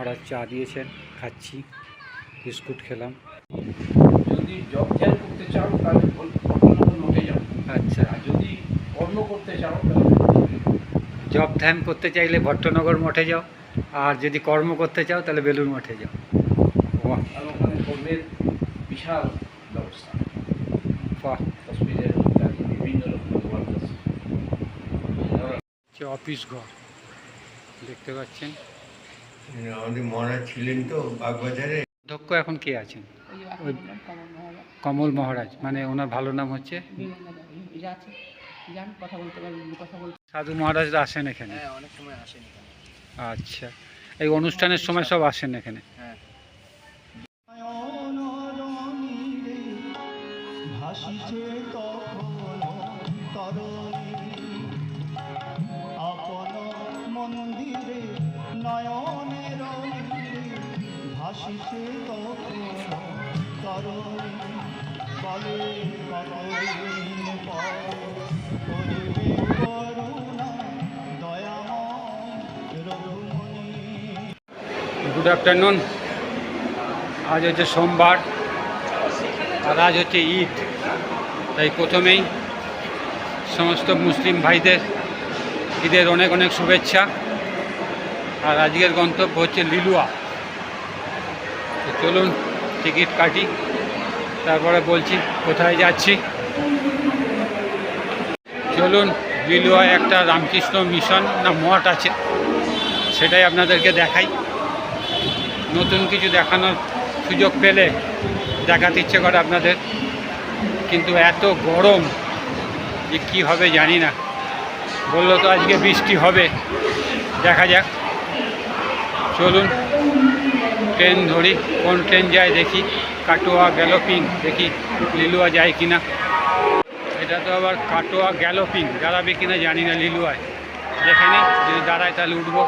মহারাজ চা দিয়েছেন খাচ্ছি বিস্কুট খেলাম। যদি জব ধ্যান করতে চাও তাহলে মঠে যাও। আচ্ছা। আর যদি কর্ম করতে চাও তাহলে জব ধ্যান করতে চাইলে ভট্টনগর মঠে যাও আর যদি কর্ম করতে চাও তাহলে বেলুর মঠে যাও। আর ওখানে কর্মের বিশাল ব্যবস্থা। বাহ। হসপিটাল বিভিন্ন অফিস ঘর দেখতে পাচ্ছেন? আমাদের মহারাজ ছিলেন তো বাগবাজারে। অধ্যক্ষ এখন কে আছেন? কমল মহারাজ, মানে ওনার ভালো নাম হচ্ছে? সাধু মহারাজরা আসেন এখানে? হ্যাঁ অনেক সময় আসেন আচ্ছা এই অনুষ্ঠানের সময় সব আসেন এখানে? হ্যাঁ। ভাসিছে আপন মন্দিরে নয়নের নীরে করুণা গুড আফটারনুন আজ হচ্ছে সোমবার, আর আজ হচ্ছে ঈদ। তাই প্রথমেই সমস্ত মুসলিম ভাইদের ঈদের অনেক অনেক শুভেচ্ছা। আর আজকের গন্তব্য হচ্ছে লিলুয়া। চলুন, টিকিট কাটি, তারপরে বলছি কোথায় যাচ্ছি। চলুন লিলুয়ায় একটা রামকৃষ্ণ মিশন না মঠ আছে, সেটাই আপনাদেরকে দেখাই। নতুন কিছু দেখানোর সুযোগ পেলে দেখাতে ইচ্ছে করে আপনাদের, কিন্তু এত গরম যে কী হবে জানি না। বলল তো আজকে বৃষ্টি হবে, দেখা যাক। চলুন ট্রেন ধরি, কোন ট্রেন যায় দেখি, কাটোয়া গ্যালোপিং দেখি লিলুয়া যায় কিনা। এটা তো আবার কাটোয়া গ্যালোপিং দাঁড়াবে কিনা জানি না লিলুয়ায়। দেখে নিই যদি দাঁড়ায় তাহলে উঠবো।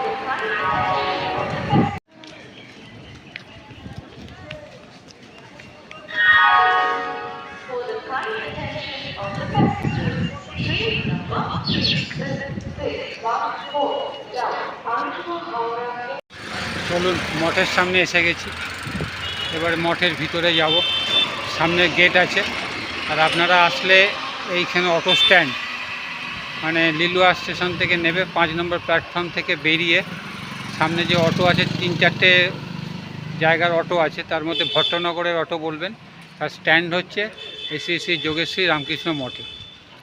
চলুন মঠের সামনে এসে গেছি। এবারে মঠের ভিতরে যাব। সামনে গেট আছে। আর আপনারা আসলে এইখানে অটো স্ট্যান্ড মানে লিলুয়া স্টেশন থেকে নেবে পাঁচ নম্বর প্ল্যাটফর্ম থেকে বেরিয়ে। সামনে যে অটো আছে, তিন চারটে জায়গার অটো আছে। তার মধ্যে ভট্টনগরের অটো বলবেন। তার স্ট্যান্ড হচ্ছে এসি শ্রী যোগেশ্রী রামকৃষ্ণ মঠে।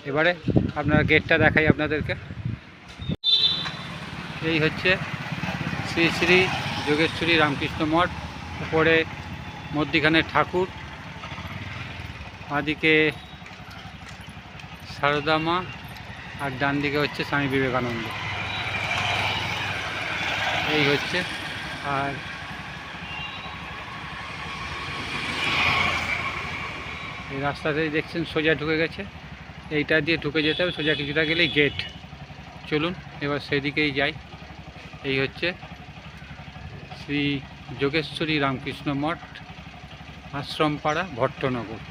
এবারে আপনার গেটটা দেখাই আপনাদেরকে। এই হচ্ছে শ্রী শ্রী যোগেশ্বরী রামকৃষ্ণ মঠ, উপরে মধ্যিখানে ঠাকুর, বাঁদিকে সারদা মা, আর ডান দিকে হচ্ছে স্বামী বিবেকানন্দ। এই হচ্ছে, আর এই রাস্তাতেই দেখছেন সোজা ঢুকে গেছে। এইটা দিয়ে ঢুকে যেতে হবে, সোজা কিছুটা গেলেই গেট চলুন, এবার সেদিকেই যাই। এই হচ্ছে শ্রী যোগেশ্বরী রামকৃষ্ণ মঠ আশ্রমপাড়া ভট্টনগর।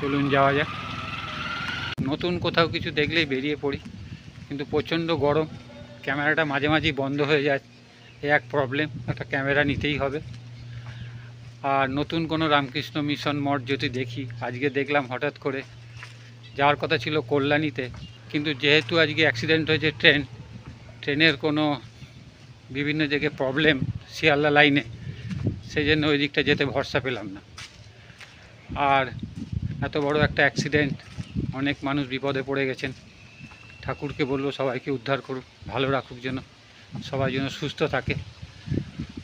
চলুন যাওয়া যাক। নতুন কোথাও কিছু দেখলেই বেরিয়ে পড়ি, কিন্তু প্রচণ্ড গরম, ক্যামেরাটা মাঝে মাঝেই বন্ধ হয়ে যায়, এ এক প্রবলেম একটা ক্যামেরা নিতেই হবে। আর নতুন কোনো রামকৃষ্ণ মিশন মঠ যদি দেখি, আজকে দেখলাম হঠাৎ করে, যাওয়ার কথা ছিল কল্যাণীতে, কিন্তু যেহেতু আজকে অ্যাক্সিডেন্ট হয়েছে ট্রেন ট্রেনের কোনো বিভিন্ন জায়গায় প্রবলেম শিয়ালদা লাইনে সেই জন্য ওই দিকটা যেতে ভরসা পেলাম না। আর এত বড় একটা অ্যাক্সিডেন্ট অনেক মানুষ বিপদে পড়ে গেছেন। ঠাকুরকে বলব সবাইকে উদ্ধার করুক, ভালো রাখুক যেন, সবাই যেন সুস্থ থাকে।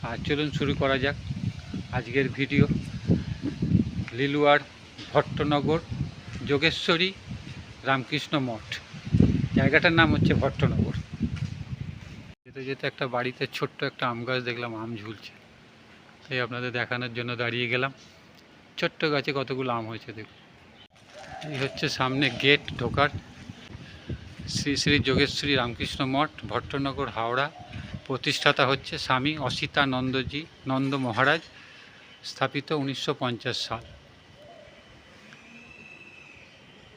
আর চলুন শুরু করা যাক আজকের ভিডিও লিলুয়ার ভট্টনগর, যোগেশ্বরী, রামকৃষ্ণ মঠ। জায়গাটার নাম হচ্ছে ভট্টনগর। যেতে যেতে একটা বাড়িতে ছোট্ট একটা আম গাছ দেখলাম, আম ঝুলছে। তাই আপনাদের দেখানোর জন্য দাঁড়িয়ে গেলাম। ছোট্ট গাছে কতগুলো আম হয়েছে দেখুন। এই হচ্ছে সামনে গেট ঢোকার। শ্রী শ্রী যোগেশ্বরী রামকৃষ্ণ মঠ, ভট্টনগর, হাওড়া। প্রতিষ্ঠাতা হচ্ছে স্বামী অসিতানন্দজি নন্দ মহারাজ, স্থাপিত উনিশশো পঞ্চাশ সাল।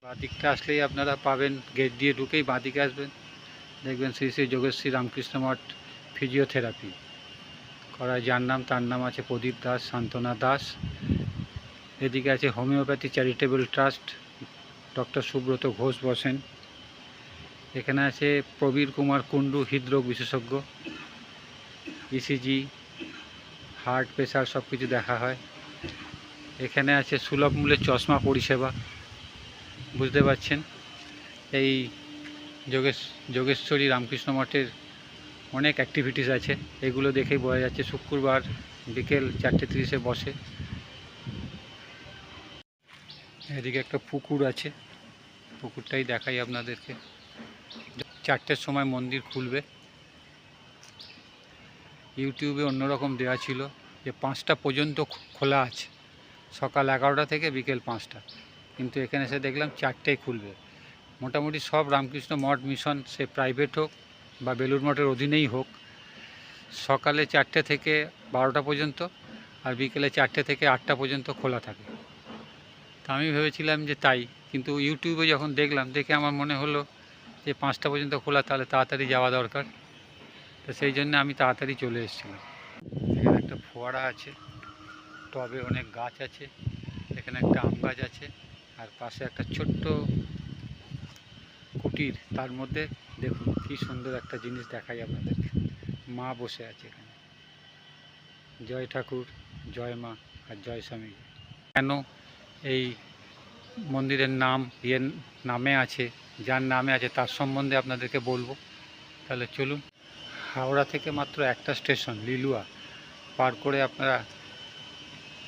বাঁদিকটা আসলেই আপনারা পাবেন, গেট দিয়ে ঢুকেই বাঁদিকে আসবেন। দেখবেন শ্রী শ্রী যোগেশ্বরী রামকৃষ্ণ মঠ ফিজিওথেরাপি করা যার নাম, তার নাম আছে প্রদীপ দাস শান্তনা দাস। এদিকে আছে homeopathy charitable trust, doctor Subrata Ghosh বসেন। এখানে আছে প্রবীর কুমার কুণ্ডু, হৃদরোগ বিশেষজ্ঞ ইসিজি হার্ট প্রেশার সব কিছু দেখা হয়। এখানে আছে সুলভ মূল্যে চশমা পরিষেবা, বুঝতে পারছেন? এই যোগেশ, যোগেশ্বরী রামকৃষ্ণ মঠের অনেক অ্যাক্টিভিটিস আছে। এগুলো দেখেই বোঝা যাচ্ছে শুক্রবার বিকেল চারটে তিরিশে বসে। এদিকে একটা পুকুর আছে। পুকুরটাই দেখাই আপনাদেরকে। চারটের সময় মন্দির খুলবে। ইউটিউবে অন্যরকম দেওয়া ছিল যে পাঁচটা পর্যন্ত খোলা আছে। সকাল এগারোটা থেকে বিকেল পাঁচটা। কিন্তু এখানে এসে দেখলাম চারটেই খুলবে। মোটামুটি সব রামকৃষ্ণ মঠ মিশন সে প্রাইভেট হোক বা বেলুর মঠের অধীনেই হোক, সকালে চারটে থেকে বারোটা পর্যন্ত আর বিকেলে চারটে থেকে আটটা পর্যন্ত খোলা থাকে। তা আমি ভেবেছিলাম যে তাই, কিন্তু ইউটিউবে যখন দেখলাম, দেখে আমার মনে হলো যে পাঁচটা পর্যন্ত খোলা তাহলে তাড়াতাড়ি যাওয়া দরকার। তো সেই জন্য আমি তাড়াতাড়ি চলে এসেছিলাম। এখানে একটা ফোয়ারা আছে, টবে অনেক গাছ আছে, এখানে একটা আম গাছ আছে, আর পাশে একটা ছোট্ট কুটির, তার মধ্যে দেখুন কি সুন্দর একটা জিনিস দেখাই আপনাদেরকে। মা বসে আছে এখানে। জয় ঠাকুর, জয় মা আর জয় স্বামী। কেন এই মন্দিরের নাম ইয়ের নামে আছে, যার নামে আছে তার সম্বন্ধে আপনাদেরকে বলব। তাহলে চলুন। হাওড়া থেকে মাত্র একটা স্টেশন, লিলুয়া। পার করে আপনারা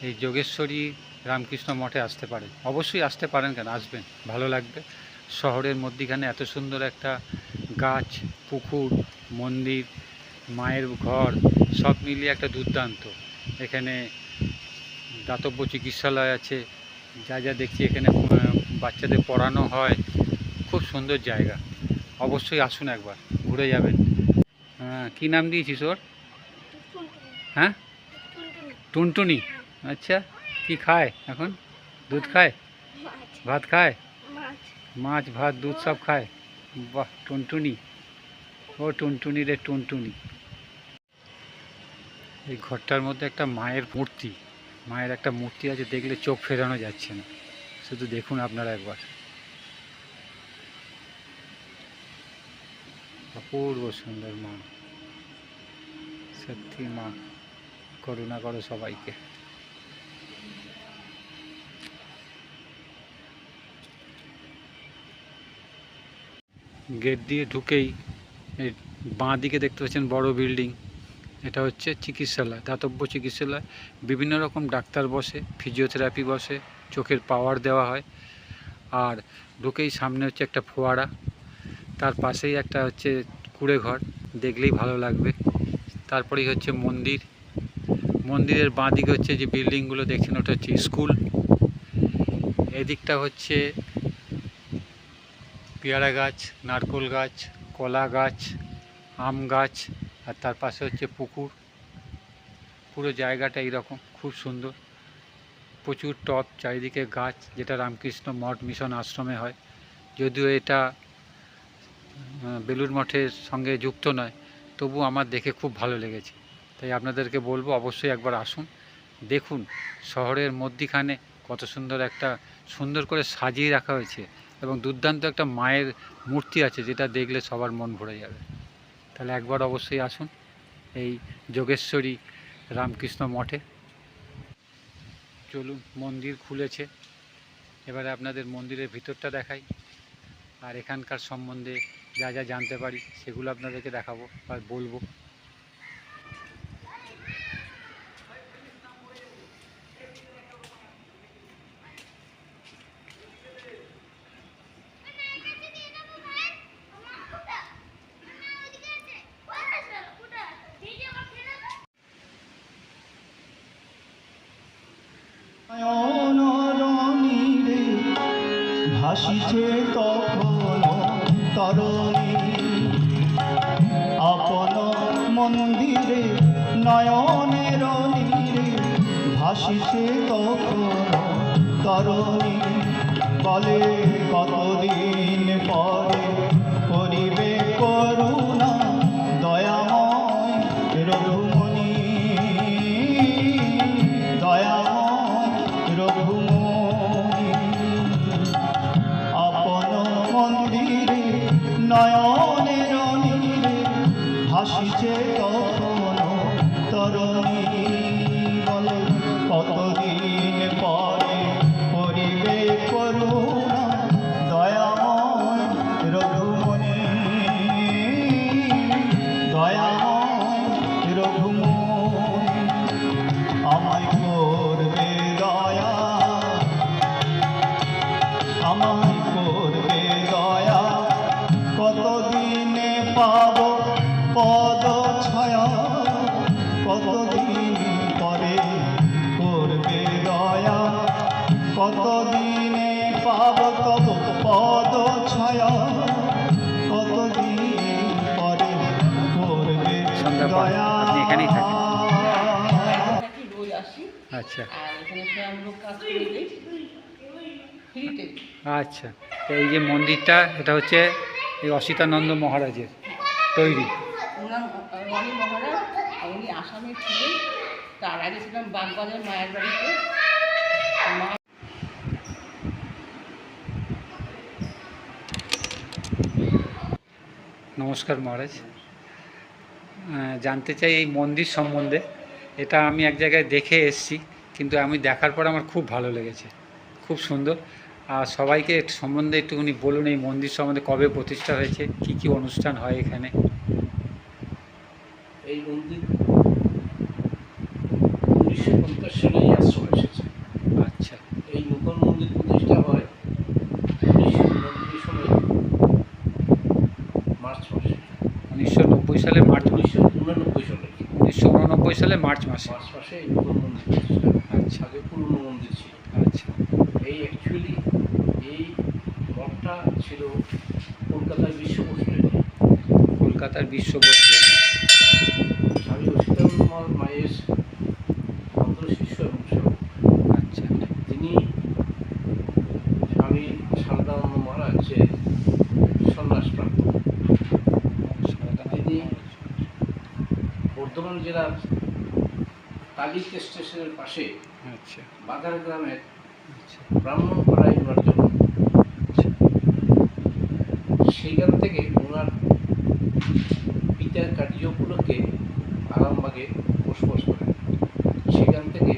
এই যোগেশ্বরী রামকৃষ্ণ মঠে আসতে পারেন। অবশ্যই আসতে পারেন কেন? আসবেন। ভালো লাগবে। শহরের মধ্যিখানে এত সুন্দর একটা গাছ পুকুর মন্দির মায়ের ঘর সব মিলিয়ে একটা দুর্দান্ত। এখানে দাতব্য চিকিৎসালয় আছে যা যা দেখছি এখানে বাচ্চাদের পড়ানো হয়। খুব সুন্দর জায়গা। অবশ্যই আসুন একবার ঘুরে যাবেন। হ্যাঁ কী নাম দিয়েছিস ওর? হ্যাঁ? টুনটুনি। আচ্ছা কি খায় এখন? দুধ খায়? ভাত খায়? মাছ, ভাত, দুধ সব খায়। বাহ, টুনটুনি। ও টুনটুনি রে টুনটুনি। এই ঘরটার মধ্যে একটা মায়ের মূর্তি। মায়ের একটা মূর্তি আছে, দেখলে চোখ ফেরানো যাচ্ছে না। শুধু দেখুন আপনারা একবার। অপূর্ব সুন্দর মা। সত্যি মা, করুণা করো সবাইকে। গেট দিয়ে ঢুকেই বাঁ দিকে দেখতে পাচ্ছেন বড় বিল্ডিং। এটা হচ্ছে চিকিৎসালয়, দাতব্য চিকিৎসালয়। বিভিন্ন রকম ডাক্তার বসে, ফিজিওথেরাপি বসে, চোখের পাওয়ার দেওয়া হয়। আর ঢুকেই সামনে হচ্ছে একটা ফোয়ারা, তার পাশেই একটা হচ্ছে কুড়ে ঘর, দেখলেই ভালো লাগবে। তারপরেই হচ্ছে মন্দির, মন্দিরের বাঁ দিকে হচ্ছে যে বিল্ডিংগুলো দেখছেন, ওটা হচ্ছে স্কুল। এদিকটা হচ্ছে পেয়ারা গাছ, নারকোল গাছ, কলা গাছ, আম গাছ, আর তার পাশে হচ্ছে পুকুর। পুরো জায়গাটা এইরকম, খুব সুন্দর। প্রচুর টব, চারিদিকে গাছ, যেটা রামকৃষ্ণ মঠ মিশন আশ্রমে হয়। যদিও এটা বেলুর মঠের সঙ্গে যুক্ত নয়, তবু আমার দেখে খুব ভালো লেগেছে। তাই আপনাদেরকে বলব, অবশ্যই একবার আসুন, দেখুন, শহরের মধ্যিখানে কত সুন্দর একটা, সুন্দর করে সাজিয়ে রাখা হয়েছে। এবং দুর্দান্ত একটা মায়ের মূর্তি আছে, যেটা দেখলে সবার মন ভরে যাবে। তাহলে একবার অবশ্যই আসুন এই যোগেশ্বরী রামকৃষ্ণ মঠে। চলুন, মন্দির খুলেছে। এবারে আপনাদের মন্দিরের ভিতরটা দেখাই। আর এখানকার সম্বন্ধে যা যা জানতে পারি, সেগুলো আপনাদেরকে দেখাবো আর বলব। ভাসিছে কখন তরণী বলে কতদিন পরে করিবে আচ্ছা। আর এখানে লোক কাজ করে দিই। ফ্রিতে। আচ্ছা তো এই যে মন্দিরটা এটা হচ্ছে এই অসিতানন্দ মহারাজের তৈরি। রনি মহারাজ উনি আসামে ছিলেন। তার আগে ছিলাম বাগবাজার মায়ের বাড়িতে। মা নমস্কার মহারাজ। জানতে চাই এই মন্দির সম্বন্ধে। এটা আমি এক জায়গায় দেখে এসেছি, কিন্তু আমি দেখার পর আমার খুব ভালো লেগেছে, খুব সুন্দর। আর সবাইকে সম্বন্ধে একটুখানি বলুন, এই মন্দির সম্বন্ধে কবে প্রতিষ্ঠা হয়েছে, কি কি অনুষ্ঠান হয় এখানে? এই মন্দির উনিশশো পঞ্চাশ সালে এই আশ্রম এসেছে আচ্ছা এই নতুন মন্দির প্রতিষ্ঠা হয় উনিশশো উননব্বই সালে মার্চ মাসে উনিশশো নব্বই সালে মার্চ মাসে উনিশশো উননব্বই সালে উনিশশো উননব্বই সালে মার্চ মাসে। মার্চ মাসে এই নতুন মন্দির। আচ্ছা। আগে পুরনো মন্দির ছিল। আচ্ছা। এই অ্যাকচুয়ালি এই মঠটা ছিল কলকাতার বিশ্ব প্রসিদ্ধ কলকাতার বিশ্ব বসলেন স্বামী অসিতানন্দ মায়ের অন্ত শিষ্য এবং সেবক। আচ্ছা। তিনি স্বামী শারদানন্দ তিনি বর্ধমান জেলার কালিক স্টেশনের পাশে আচ্ছা। বাধার গ্রামের আচ্ছা। ব্রাহ্মণপাড়ায় ওনার জন্ম আচ্ছা। সেইখান থেকে ওনার পিতার কার্য উপলক্ষে আরামবাগে বসবাস করেন সেখান থেকে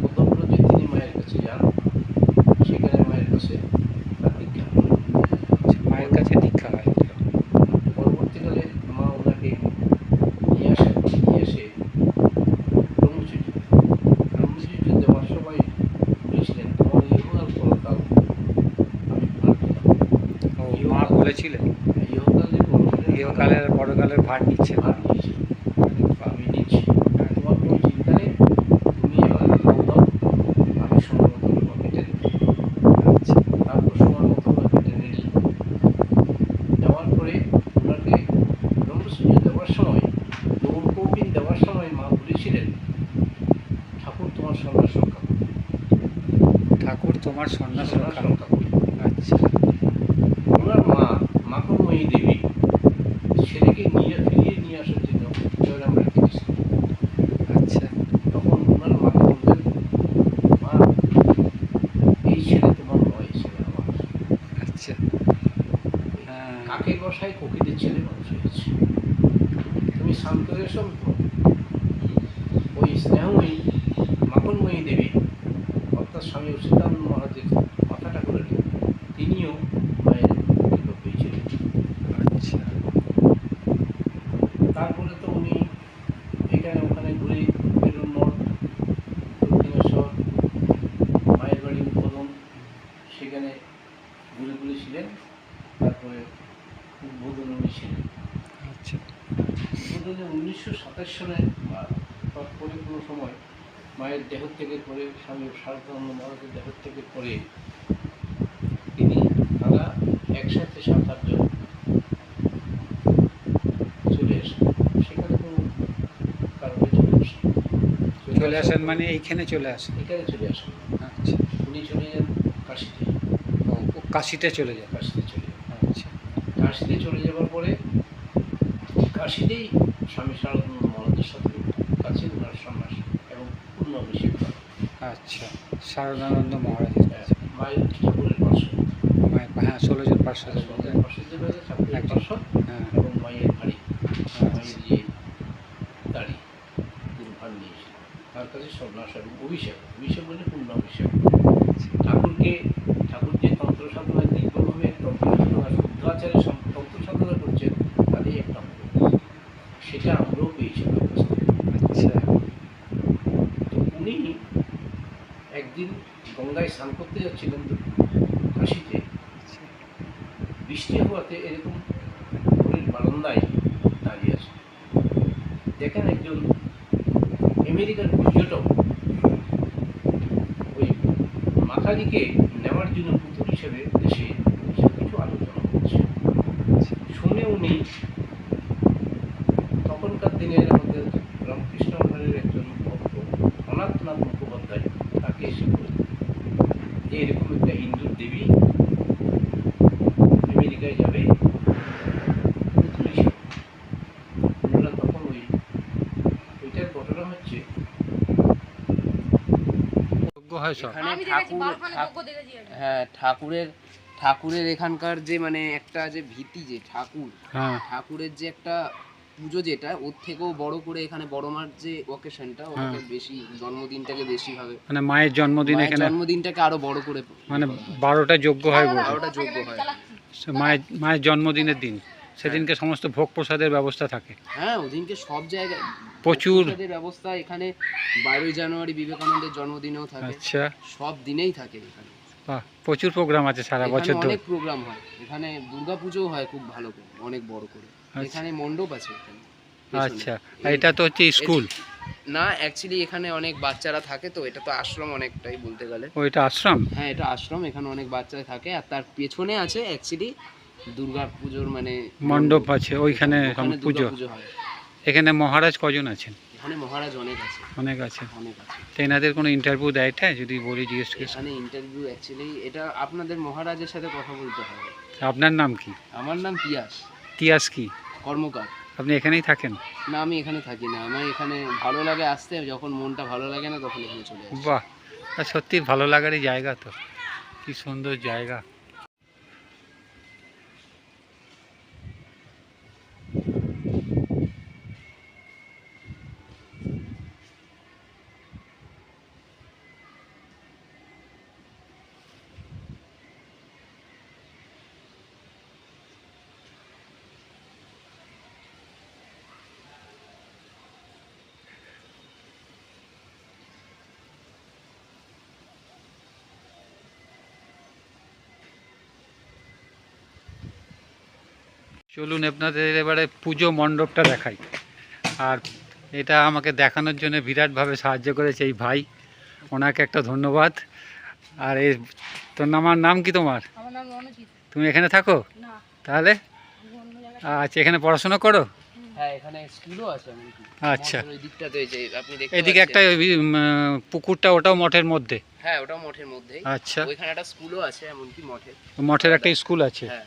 প্রথমপ্রজে তিনি মায়ের কাছে যান সেখানে মায়ের কাছে তার দীক্ষা হন। আচ্ছা, মায়ের কাছে দীক্ষা হয় পরবর্তীকালে মা ওনাকে নিয়ে আসেন নিয়ে এসে ব্রহ্মচর্য ব্রহ্মচর্য দেওয়ার সময় বলেছিলেন তোমার ইহকাল পরকাল আমি পার পেলাম ও কালের ইহকালের পরকালের ভার নিচ্ছে ভার নিয়েছে আমি নিচ্ছি তোমার কোনো চিন্তা নেই তুমি এবার ভাব দাও আমি সময় মতো তোমার কেটে দেবো আচ্ছা তারপর সময় মতো ওরা কেটে নিল দেওয়ার পরে ওনাকে ব্রহ্মসূর্য দেওয়ার সময় গৌর কৌপিন দেওয়ার সময় মা বলেছিলেন ঠাকুর তোমার সন্ন্যাস রক্ষা করবে ঠাকুর তোমার সন্ন্যাস সন্ন্যাস রক্ষা রক্ষা করবে আচ্ছা ওনার মা মাকড়ময়ী দেবী ছেলেকে নিয়ে ফিরিয়ে নিয়ে আসার জন্য জয়রাম রাখতে গেছিলেন আচ্ছা তখন ওনার মাকে বললেন মা এই ছেলে তোমার নয় এই ছেলে আমার আচ্ছা হ্যাঁ কাকের বসায় কোকিলের ছেলে মানুষ হয়েছে। তুমি শান্ত ওই স্নেহময়ী, মাখনময়ী দেবী, অর্থাৎ স্বামী সীতারাম মহারাজের মাথাটা করে নিন তিনিও মায়ের কৃপক হয়েছিলেন আচ্ছা তারপরে তো উনি এখানে ওখানে ঘুরে বেলুন মঠ দক্ষিণেশ্বর মায়ের বাড়ি উদ্বোধন সেখানে ঘুরে ঘুরে ছিলেন তারপরে উদ্বোধন উনি ছিলেন আচ্ছা উদ্বোধনে তৎপরে কোনো সময় মায়ের দেহ থেকে করে স্বামী শারদানন্দ মহারাজের দেহ থেকে করে তিনি তারা একসাথে সাত আটজন চলে আসেন। সেখানে কোনো কারণে চলে আসেন। চলে আসেন মানে এইখানে চলে আসেন? এখানে চলে আসেন। আচ্ছা। উনি চলে যান কাশিতে। কাশিতে চলে যায় কাশিতে চলে যান। আচ্ছা। কাশিতে চলে যাওয়ার পরে কাশিতেই স্বামী মহারাজের সাথে কাছে ওনার সন্ন্যাস এবং পূর্ণ অভিষেক হয় আচ্ছা শারদানন্দ মহারাজের কাছে মায়ের ঠাকুরের পাশে মায়ের হ্যাঁ ষোলো জন পার্শ্বদ পার্শ্বদের রয়েছে ঠাকুরের। পার্শ্বদ হ্যাঁ। এবং মায়ের ভারী মায়ের যে দাড়ি তার কাছে স্বর্ণাস্বরূপ অভিষেক। অভিষেক বলে পূর্ণ অভিষেক। ঠাকুরকে ঠাকুর যে তন্ত্র সাধনা দীর্ঘভাবে তন্ত্র সাধনা শুদ্ধ আচারে সম- তন্ত্র সাধনা করছেন তারই একটা অঙ্গ সেটা আমরাও পেয়েছিলাম কাছ থেকে। আচ্ছা তো উনি একদিন গঙ্গায় স্নান করতে যাচ্ছিলেন কাশিতে। বৃষ্টি হওয়াতে এরকম পুরীর বারান্দায় দাঁড়িয়ে আছে। দেখেন একজন আমেরিকার পর্যটক ওই মাথারিকে নেওয়ার জন্য পুতুল হিসেবে এসে সব কিছু আলোচনা করছে শুনে উনি তখনকার দিনের আমাদের রামকৃষ্ণ মঠের একজন ভক্ত অনাথনাথ মুখোপাধ্যায় তাকে এসে বললেন যে এরকম একটা হিন্দুর দেবী আমেরিকায় যাবে পুতুল হিসেবে ওনারা তখন ওই ওইটার ঘটনা হচ্ছে যোগ্য হয় সব? এখানে ঠাকুর আমি। হ্যাঁ ঠাকুরের ঠাকুরের এখানকার যে মানে একটা যে ভীতি যে ঠাকুর হ্যাঁ। ঠাকুরের যে একটা পুজো যেটা ওর থেকেও বড় করে এখানে বড় মার যে ওকেশনটা ওটাকে বেশি জন্মদিনটাকে বেশি হবে মানে মায়ের জন্মদিন এখানে জন্মদিনটাকে আরও বড় করে মানে বারোটা যোগ্য হয় বারোটা যোগ্য হয়। মায়ের মায়ের জন্মদিনের দিন। সেদিনকে সমস্ত ভোগ প্রসাদের ব্যবস্থা থাকে। হ্যাঁ ওদিনকে সব জায়গায় প্রচুর। প্রসাদের ব্যবস্থা এখানে বারোই জানুয়ারি বিবেকানন্দের জন্মদিনেও থাকে। আচ্ছা। সব দিনেই থাকে এখানে। বাহ প্রচুর প্রোগ্রাম আছে সারা বছর ধরে। অনেক প্রোগ্রাম হয়। এখানে দুর্গাপুজোও হয় খুব ভালো করে অনেক বড় করে। এখানে মণ্ডপ আছে এখানে আচ্ছা এটা তো হচ্ছে স্কুল। না অ্যাকচুয়ালি এখানে অনেক বাচ্চারা থাকে তো এটা তো আশ্রম অনেকটাই বলতে গেলে। ও এটা আশ্রম? হ্যাঁ এটা আশ্রম এখানে অনেক বাচ্চা থাকে। আর তার পেছনে আছে অ্যাকচুয়ালি দুর্গা পুজোর মানে মণ্ডপ আছে ওইখানে পুজো। হয়। এখানে মহারাজ কজন আছেন? এখানে মহারাজ অনেক আছে। অনেক আছে। অনেক আছে। তো এনাদের কোনো ইন্টারভিউ দেয় এটা যদি বলি জিজ্ঞেস টিজ্ঞেস এখানে ইন্টারভিউ অ্যাকচুয়ালি এটা আপনাদের মহারাজের সাথে কথা বলতে হবে আপনার নাম কি? আমার নাম পিয়াস তিয়াস কি? কর্মকার। আপনি এখানেই থাকেন? না আমি এখানে থাকি না। আমার এখানে ভালো লাগে আসতে যখন মনটা ভালো লাগে না তখন এখানে চলে আসি। বাহ! সত্যি ভালো লাগারই জায়গা তো। কি সুন্দর জায়গা। চলুন আপনাদের এবারে পুজো মণ্ডপটা দেখাই। আর এটা আমাকে দেখানোর জন্য বিরাটভাবে সাহায্য করেছে এই ভাই। ওনাকে একটা ধন্যবাদ। আর এই তোর নামার নাম কি তোমার? আমার তুমি এখানে থাকো? তাহলে? আচ্ছা এখানে পড়াশোনা করো? হ্যাঁ এখানে স্কুলও আছে এমনকি আচ্ছা। এদিকে একটা পুকুরটা ওটাও মঠের মধ্যে? হ্যাঁ ওটাও মঠের মধ্যেই। আচ্ছা। ওইখানে একটা স্কুলও আছে এমনকি মঠের। মঠের একটা স্কুল আছে? হ্যাঁ।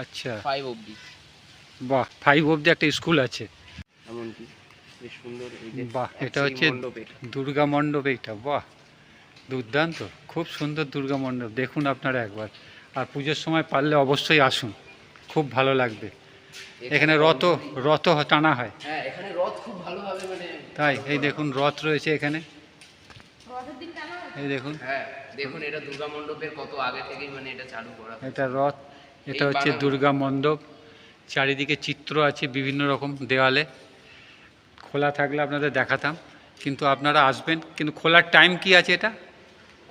আচ্ছা। ফাইভ অবধি। বাহ ফাইভ অবধি একটা স্কুল আছে। এমনকি বেশ সুন্দর এই যে বাহ এটা হচ্ছে দুর্গা মণ্ডপ এইটা বাহ দুর্দান্ত খুব সুন্দর দুর্গা মণ্ডপ দেখুন আপনারা একবার। আর পুজোর সময় পারলে অবশ্যই আসুন খুব ভালো লাগবে। এখানে রথ রথ টানা হয়। হ্যাঁ রথ খুব ভালোভাবে মানে তাই এই দেখুন রথ রয়েছে এখানে। রথের দিন কেন এই দেখুন। হ্যাঁ দেখুন এটা দুর্গা মণ্ডপের কত আগে থেকেই মানে এটা চালু করা। এটা রথ এটা হচ্ছে দুর্গা মণ্ডপ। চারিদিকে চিত্র আছে বিভিন্ন রকম দেওয়ালে। খোলা থাকলে আপনাদের দেখাতাম। কিন্তু আপনারা আসবেন কিন্তু খোলার টাইম কি আছে এটা?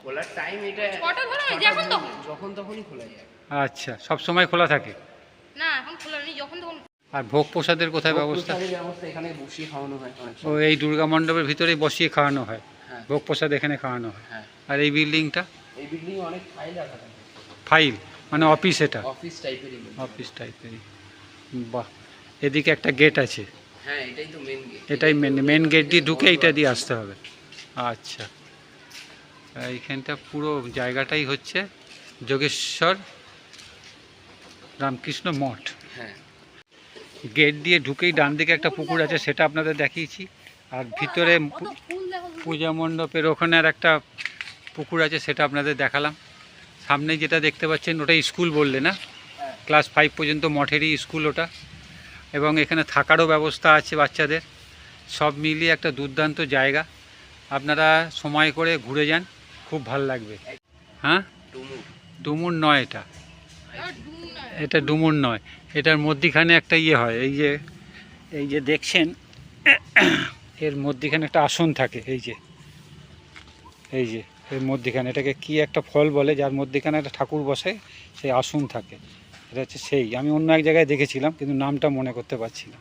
খোলার টাইম এটা কটা ধরে যখন তখন? যখন তখনই খোলা যায়। আচ্ছা সব সময় খোলা থাকে? না এখন খোলা নেই যখন তখন আর ভোগ প্রসাদের কোথায় ব্যবস্থা? এখানে বসিয়ে খাওয়ানো হয় ও এই দুর্গা মণ্ডপের ভিতরেই বসিয়ে খাওয়ানো হয়? হ্যাঁ। ভোগ প্রসাদ এখানে খাওয়ানো হয়? হ্যাঁ। আর এই বিল্ডিংটা এই বিল্ডিং অনেক ফাইল রাখা থাকে। ফাইল মানে অফিস এটা? অফিস টাইপেরই অফিস টাইপেরই বাহ এদিকে একটা গেট আছে। হ্যাঁ এটাই তো মেন গেট এটাই মেন মেন গেট দিয়ে ঢুকে এটা দিয়ে আসতে হবে। আচ্ছা। এইখানটা পুরো জায়গাটাই হচ্ছে যোগেশ্বর রামকৃষ্ণ মঠ। হ্যাঁ। গেট দিয়ে ঢুকেই ডান দিকে একটা পুকুর আছে সেটা আপনাদের দেখিয়েছি। আর ভিতরে কত ফুল দেখো পূজা মণ্ডপের ওখানে আর একটা পুকুর আছে সেটা আপনাদের দেখালাম। সামনে যেটা দেখতে পাচ্ছেন ওটা স্কুল বললে না? হ্যাঁ। ক্লাস ফাইভ পর্যন্ত মঠেরই স্কুল ওটা। এবং এখানে থাকারও ব্যবস্থা আছে বাচ্চাদের। সব মিলিয়ে একটা দুর্দান্ত জায়গা। আপনারা সময় করে ঘুরে যান, খুব ভালো লাগবে। হ্যাঁ? ডুমুর নয় এটা। এটা ডুমুর নয়। এটার মধ্যিখানে একটা ইয়ে হয়, এই যে এই যে দেখছেন, এর মধ্যিখানে একটা আসন থাকে, এই যে। এই যে, এর মধ্যিখানে। এটাকে কি একটা ফল বলে, যার মধ্যিখানে একটা ঠাকুর বসে, সেই আসন থাকে। এটা হচ্ছে সেই। আমি অন্য এক জায়গায় দেখেছিলাম, কিন্তু নামটা মনে করতে পারছি না।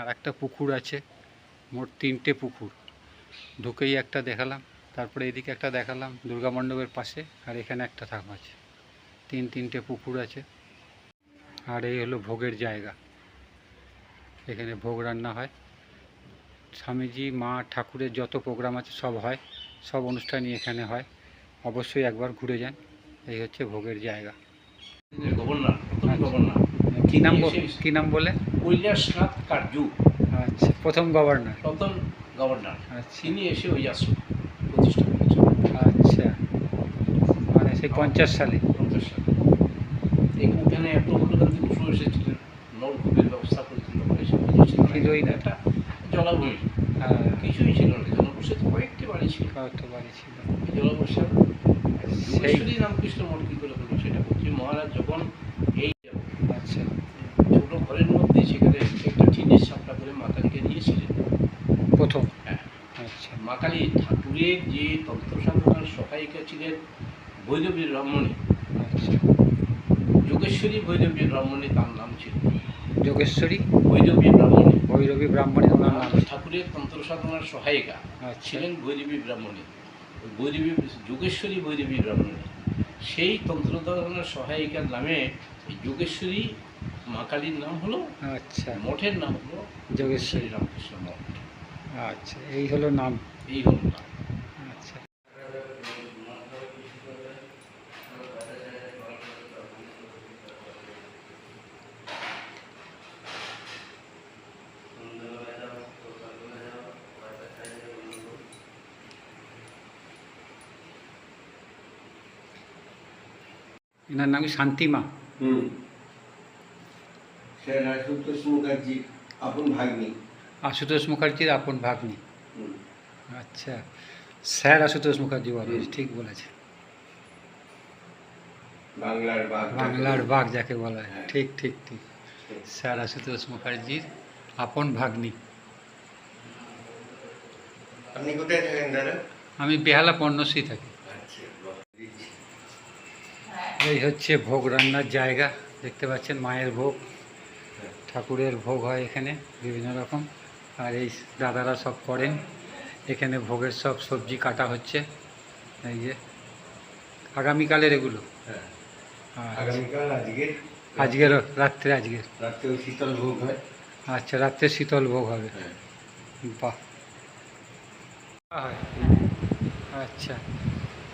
আর একটা পুকুর আছে, মোট তিনটে পুকুর। ঢুকেই একটা দেখালাম, তারপরে এদিকে একটা দেখালাম দুর্গা মণ্ডপের পাশে, আর এখানে একটা থাকা আছে। তিন তিনটে পুকুর আছে, আর এই হলো ভোগের জায়গা। এখানে ভোগ রান্না হয়। স্বামীজি, মা, ঠাকুরের যত প্রোগ্রাম আছে সব হয়, সব অনুষ্ঠানই এখানে হয়। অবশ্যই একবার ঘুরে যান, এই হচ্ছে ভোগের জায়গা। গভর্নর আচ্ছা। গভর্নর। কী নাম এসে- নাম বলে? কৈলাসনাথ কার্জু আচ্ছা প্রথম গভর্নর। প্রথম গভর্নর। আচ্ছা। তিনি এসে ওই আশ্রম প্রতিষ্ঠা করেছেন। আচ্ছা। মানে সেই পঞ্চাশ সালে। পঞ্চাশ সালে। এখানে প্রফুল্ল গান্ধী বসু এসেছিলেন নলকূপের ব্যবস্থা করেছিল না। ছিলই না। একটা জলাভূমি কিছুই ছিল না। জনবসে কয়েকটি বাড়ি ছিল। কয়েকটা বাড়ি ছিল। সেই যোগেশ্বরী রামকৃষ্ণ মঠ কি করে হলো সেটা মহারাজ যখন এই আচ্ছা ছোট ঘরের মধ্যে সেখানে একটা টিনের সাপটা করে মাতালিকে দিয়েছিলেন। প্রথম? হ্যাঁ। আচ্ছা। মা কালী ঠাকুরের যে তন্ত্র সাধনার সহায়িকা ছিলেন ভৈরবী রমণী। আচ্ছা। যোগেশ্বরী ভৈরবী রমণী তার নাম ছিল। যোগেশ্বরী? ভৈরবী ব্রাহ্মণী। ভৈরবী ব্রাহ্মণী ওনার নাম। ঠাকুরের তন্ত্র সাধনার সহায়িকা আচ্ছা। ছিলেন ভৈরবী ব্রাহ্মণী। ভৈরবী যোগেশ্বরী ভৈরবী ব্রাহ্মণী। সেই তন্ত্রধারণের সহায়িকার নামে যোগেশ্বরী মা কালীর নাম হলো আচ্ছা। মঠের নাম হলো যোগেশ্বরী। রামকৃষ্ণ মঠ। আচ্ছা এই হলো নাম। এই হলো নাম আচ্ছা এনার নাম কি? শান্তিমা। হুম। আশুতোষ মুখার্জি আপন ভাগ্নি। আশুতোষ মুখার্জির আপন ভাগ্নি। আচ্ছা। স্যার আশুতোষ মুখার্জি বলে ঠিক বলেছে বাংলার বাঘ বাংলার বাঘ যাকে বলা হয়। হ্যাঁ। ঠিক ঠিক ঠিক। স্যার আশুতোষ মুখার্জির আপন ভাগ্নি। আপনি কোথায় থাকেন দাদা? আমি বেহালা পর্ণশ্রী থাকি। এই হচ্ছে ভোগ রান্নার জায়গা। দেখতে পাচ্ছেন মায়ের ভোগ ঠাকুরের ভোগ হয় এখানে বিভিন্ন রকম। আর এই দাদারা সব করেন। এখানে ভোগের সব সবজি কাটা হচ্ছে। এই যে আগামীকালের এগুলো। হ্যাঁ। আগামীকাল আজকে। আজকের রাত্রে আজকের। রাত্রেও শীতল ভোগ হয়। আচ্ছা রাত্রে শীতল ভোগ হবে। হ্যাঁ। বাহ। আচ্ছা।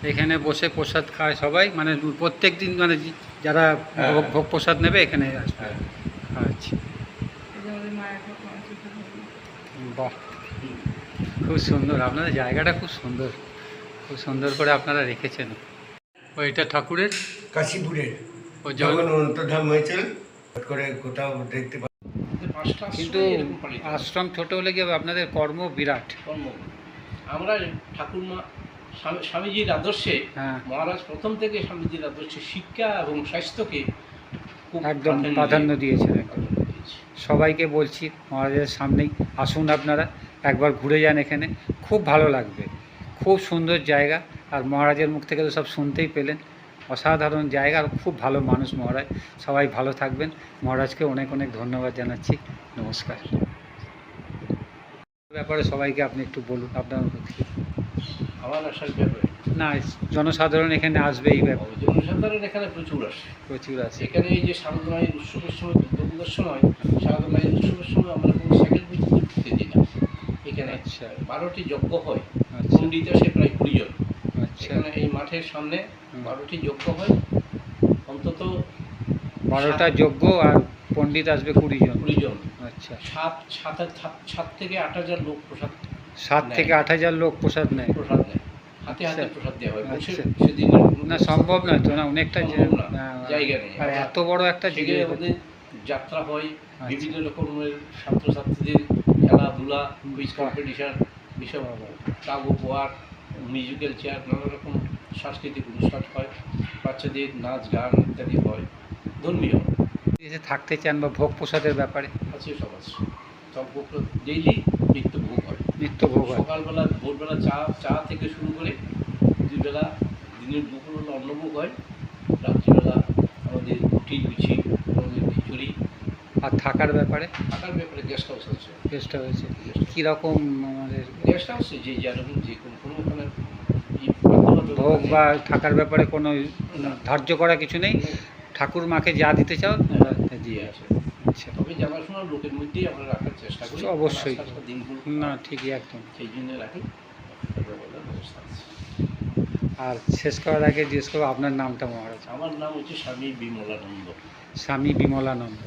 এখানে বসে প্রসাদ খায় সবাই মানে প্রত্যেক দিন মানে যারা হ্যাঁ। ভোগ ভোগ প্রসাদ নেবে এখানে আসবে। হ্যাঁ। আচ্ছা। বাহ। খুব সুন্দর আপনাদের জায়গাটা খুব সুন্দর। খুব সুন্দর করে আপনারা রেখেছেন। ওইটা ঠাকুরের? কাশীপুরের। ও যখন জগৎ অন্তর্ধাম হয়েছিল। করে কোথাও দেখতে কিন্তু আশ্রমে ছোট হলে কি হবে? আপনাদের কর্ম বিরাট। কর্ম। আমরা ঠাকুরমা স্বামীজির আদর্শে হ্যাঁ। মহারাজ প্রথম থেকে স্বামীজির আদর্শে শিক্ষা এবং স্বাস্থ্যকে একদম প্রাধান্য দিয়েছেন সবাইকে বলছি মহারাজের সামনেই আসুন আপনারা একবার ঘুরে যান এখানে খুব ভালো লাগবে। খুব সুন্দর জায়গা আর মহারাজের মুখ থেকে তো সব শুনতেই পেলেন। অসাধারণ জায়গা আর খুব ভালো মানুষ মহারাজ। সবাই ভালো থাকবেন। মহারাজকে অনেক অনেক ধন্যবাদ জানাচ্ছি। নমস্কার। ব্যাপারে সবাইকে আপনি একটু বলুন আপনার থেকে। আমার আসার ব্যাপারে না জনসাধারণ এখানে আসবে এই ব্যাপারে। জনসাধারণ এখানে প্রচুর আসে। প্রচুর আছে এখানে এই যে শারদমায়ের উৎসবের সময় দুর্গাপূজার সময় শারদমায়ের উৎসবের সময় আমরা কোনো সাইকেল পর্যন্ত দিই না। এখানে আচ্ছা। বারোটি যজ্ঞ হয়। আচ্ছা। পণ্ডিত আসে প্রায় কুড়িজন আচ্ছা। এখানে এই মাঠের সামনে বারোটি যজ্ঞ হয়। অন্তত বারোটা যজ্ঞ আর পণ্ডিত আসবে কুড়িজন কুড়িজন আচ্ছা। সাত সাত সাত সাত থেকে আট হাজার লোক প্রসাদ সাত থেকে আট হাজার লোক প্রসাদ নেয়। প্রসাদ নেয়। হাতে হাতে আচ্ছা। প্রসাদ দেওয়া হয়। আচ্ছা। না সম্ভব নয় তো না অনেকটা যে- সম্ভব জায়গা নেই। আর এত বড় একটা আমাদের যাত্রা হয়। আচ্ছা। বিভিন্ন রকমের ছাত্রছাত্রীদের খেলাধুলা কুইজ কম্পিটিশন এসব কাগ উপহার মিউজিক্যাল চেয়ার নানা রকম সাংস্কৃতিক অনুষ্ঠান হয়। বাচ্চাদের নাচ গান ইত্যাদি হয়। ধর্মীয়। থাকতে চান বা ভোগ প্রসাদের ব্যাপারে? আছে সব আছে। সব ডেইলি নিত্য ভোগ নিত্য ভোগ হয় সকালবেলা ভোরবেলা চা চা থেকে শুরু করে দুবেলা দিনের দুপুরবেলা অন্নভোগ হয় রাত্রিবেলা আমাদের রুটি লুচি আমাদের খিচুড়ি। আর থাকার ব্যাপারে? থাকার ব্যাপারে গেস্ট হাউস আছে। চেষ্টা হয়েছে কীরকম আমাদের? গেস্ট হাউসে যে যেরকম যে কোনো কোনো ওখানে ভোগ বা থাকার ব্যাপারে কোনো ধার্য করা কিছু নেই? ঠাকুর মাকে যা দিতে চাও তোমরা দিয়ে আছে আচ্ছা তবে যাওয়ার সময় লোকের মধ্যেই আমরা রাখার চেষ্টা করি। অবশ্যই। দিনগুলো না ঠিকই একদম। সেই জন্য রাখি। আর শেষ করার আগে জিজ্ঞেস করব আপনার নামটা মহারাজ? আমার নাম হচ্ছে স্বামী বিমলানন্দ। স্বামী বিমলানন্দ।